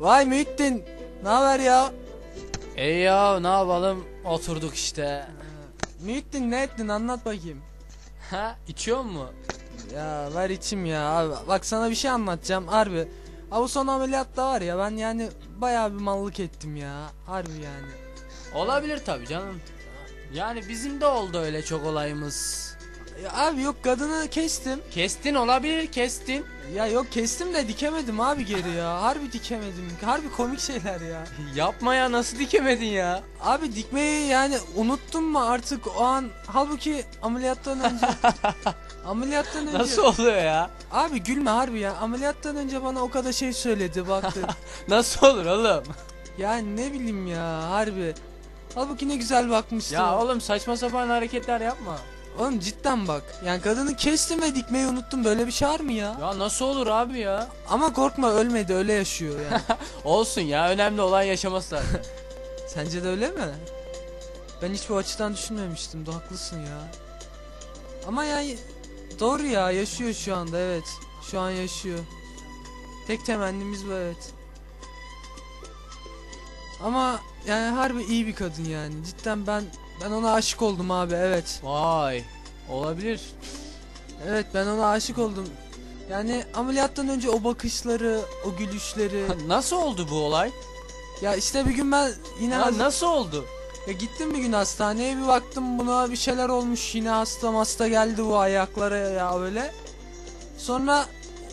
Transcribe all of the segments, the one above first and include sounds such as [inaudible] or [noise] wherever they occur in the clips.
Vay Muhittin. Ne haber ya? İyi ya ne yapalım oturduk işte. Muhittin ne ettin anlat bakayım. Ha içiyor mu? Ya ver içim ya abi. Bak sana bir şey anlatacağım harbi. Ha bu son ameliyatta var ya ben yani bayağı bir mallık ettim ya. Harbi yani. Olabilir tabi canım. Yani bizim de oldu öyle çok olayımız. Ya abi yok kadını kestim. Kestin olabilir kestin. Ya yok kestim de dikemedim abi geri ya. Harbi dikemedim. Harbi komik şeyler ya. [laughs] Yapma ya nasıl dikemedin ya? Abi dikmeyi yani unuttum mu artık o an halbuki ameliyattan önce [laughs] ameliyattan önce Nasıl oluyor ya? Abi gülme harbi ya ameliyattan önce bana o kadar şey söyledi baktı [laughs] Nasıl olur oğlum? yani ne bileyim ya harbi halbuki ne güzel bakmıştı Ya oğlum saçma sapan hareketler yapma. Oğlum cidden bak. Yani kadını kestim ve dikmeyi unuttum. Böyle bir şey var mı ya? Ya nasıl olur abi ya? ama korkma ölmedi öyle yaşıyor yani. [laughs] Olsun ya önemli olan yaşaması zaten. [laughs] sence de öyle mi? Ben hiç bu açıdan düşünmemiştim. De haklısın ya. Ama yani doğru ya. Yaşıyor şu anda evet. Şu an yaşıyor. Tek temennimiz bu evet ama yani harbi iyi bir kadın yani cidden ben ben ona aşık oldum abi evet Vay olabilir. evet ben ona aşık oldum yani ameliyattan önce o bakışları o gülüşleri [laughs] Nasıl oldu bu olay? ya işte bir gün ben yine Ya nasıl oldu? Ya gittim bir gün hastaneye bir baktım buna bir şeyler olmuş yine hasta hasta geldi bu ayaklara ya öyle. Sonra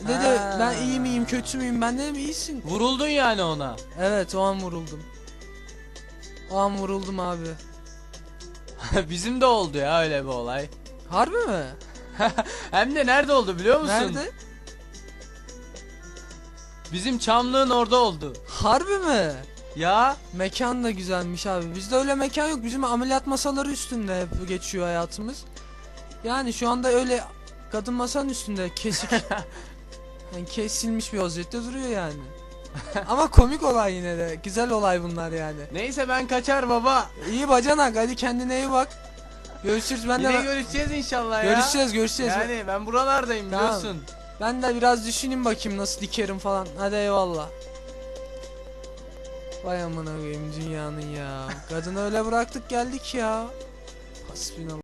dedi Ha. ben iyi miyim kötü müyüm ben dedim iyisin. Vuruldun yani ona. Evet o an vuruldum. An vuruldum abi. [laughs] Bizim de oldu ya öyle bir olay. Harbi mi? [laughs] Hem de nerede oldu biliyor musun? Nerede? Bizim Çamlığın orada oldu. Harbi mi? Ya Mekan da güzelmiş abi. Bizde öyle mekan yok. Bizim ameliyat masaları üstünde hep geçiyor hayatımız. Yani şu anda öyle kadın masanın üstünde kesik. [laughs] yani kesilmiş bir vaziyette duruyor yani. [laughs] Ama komik olay yine de. Güzel olay bunlar yani. neyse ben kaçar baba. İyi bacanak hadi kendine iyi bak. Görüşürüz ben Yine de görüşeceğiz inşallah ya. görüşeceğiz görüşeceğiz. Yani ben buralardayım Tamam. biliyorsun. Ben de biraz düşüneyim bakayım nasıl dikerim falan. Hadi eyvallah. Vay amına koyayım dünyanın ya. Kadını öyle bıraktık geldik ya. Hasbinallah.